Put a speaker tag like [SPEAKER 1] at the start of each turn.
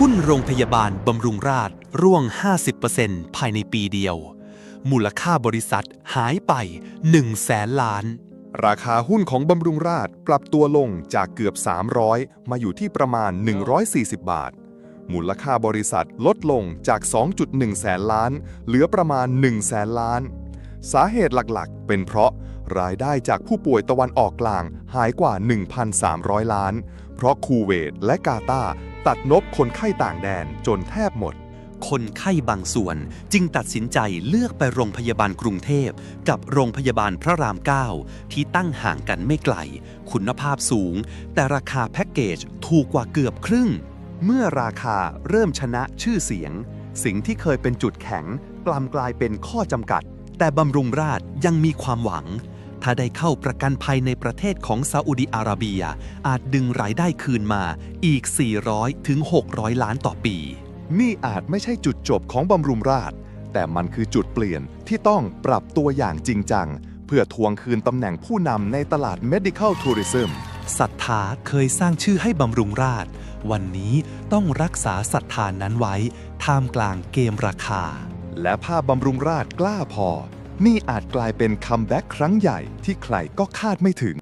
[SPEAKER 1] หุ้นโรงพยาบาลบำรุงราษฎร์ร่วง 50%ภายในปีเดียว มูลค่าบริษัทหายไป 1 แสนล้าน
[SPEAKER 2] ราคาหุ้นของบำรุงราษฎร์ปรับตัวลงจากเกือบ 300 มาอยู่ที่ประมาณ 140 บาท มูลค่าบริษัทลดลงจาก 2.1 แสนล้าน เหลือประมาณ 1 แสนล้าน สาเหตุหลักๆ เป็นเพราะรายได้จากผู้ป่วยตะวันออกกลางหายกว่า 1,300 ล้าน เพราะคูเวตและกาตาร์ตัดนบคนไข้ต่างแดนจนแทบหมด
[SPEAKER 1] คนไข้บางส่วนจึงตัดสินใจเลือกไปโรงพยาบาลกรุงเทพ กับโรงพยาบาลพระราม 9 ที่ตั้งห่างกันไม่ไกล คุณภาพสูง แต่ราคาแพ็กเกจถูกกว่าเกือบครึ่ง
[SPEAKER 2] เมื่อราคาเริ่มชนะชื่อเสียง สิ่งที่เคยเป็นจุดแข็งกลมกลายเป็นข้อจำกัด
[SPEAKER 1] แต่บำรุงราษฎร์ยังมีความหวัง ถ้าได้เข้าประกันภัยในประเทศของซาอุดิอาระเบีย อาจดึงรายได้คืนมาอีก 400 ถึง 600 ล้านต่อปี
[SPEAKER 2] นี่อาจไม่ใช่จุดจบของบำรุงราษฎร์แต่มันคือจุดเปลี่ยนที่ต้องปรับตัวอย่างจริงจัง เพื่อทวงคืนตำแหน่งผู้นำในตลาด medical tourism
[SPEAKER 1] ศรัทธาเคยสร้างชื่อให้บำรุงราษฎร์วันนี้ต้องรักษาศรัทธานั้นไว้ ท่ามกลางเกมราคา
[SPEAKER 2] และผ้าบำรุงราชกล้าพอ นี่อาจกลายเป็นคัมแบ็กครั้งใหญ่ที่ใครก็คาดไม่ถึง